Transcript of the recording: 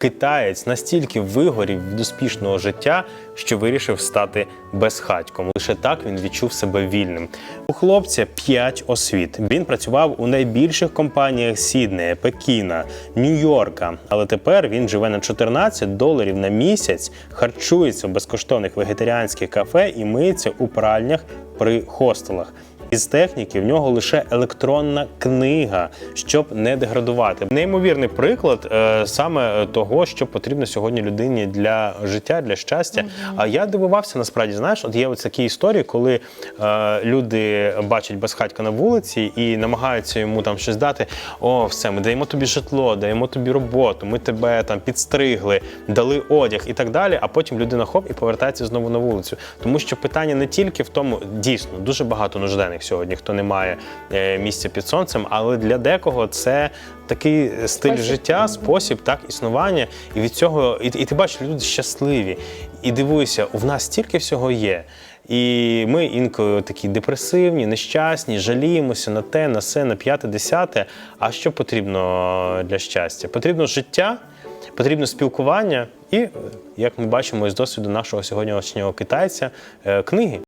Китаєць настільки вигорів від успішного життя, що вирішив стати безхатьком. Лише так він відчув себе вільним. У хлопця 5 освіт. Він працював у найбільших компаніях Сіднея, Пекіна, Нью-Йорка. Але тепер він живе на 14 доларів на місяць, харчується в безкоштовних вегетаріанських кафе і миється у пральнях при хостелах. Із техніки в нього лише електронна книга, щоб не деградувати. Неймовірний приклад е, саме того, що потрібно сьогодні людині для життя, для щастя. А я дивувався насправді. Знаєш, от є ось такі історії, коли е, люди бачать безхатька на вулиці і намагаються йому там щось дати. О, все, ми даємо тобі житло, даємо тобі роботу, ми тебе там підстригли, дали одяг і так далі. А потім людина хоп і повертається знову на вулицю. Тому що питання не тільки в тому, дійсно дуже багато нужденних сьогодні, хто не має е, місця під сонцем, але для декого це такий стиль Спосіб. життя, спосіб так існування. І від цього, і, і ти бачиш, люди щасливі. І дивуйся, у нас стільки всього є. І ми інколи такі депресивні, нещасні, жаліємося на те, на все, на п'яте, десяте. А що потрібно для щастя? Потрібно життя, потрібно спілкування і, як ми бачимо із досвіду нашого сьогоднішнього китайця, е, книги.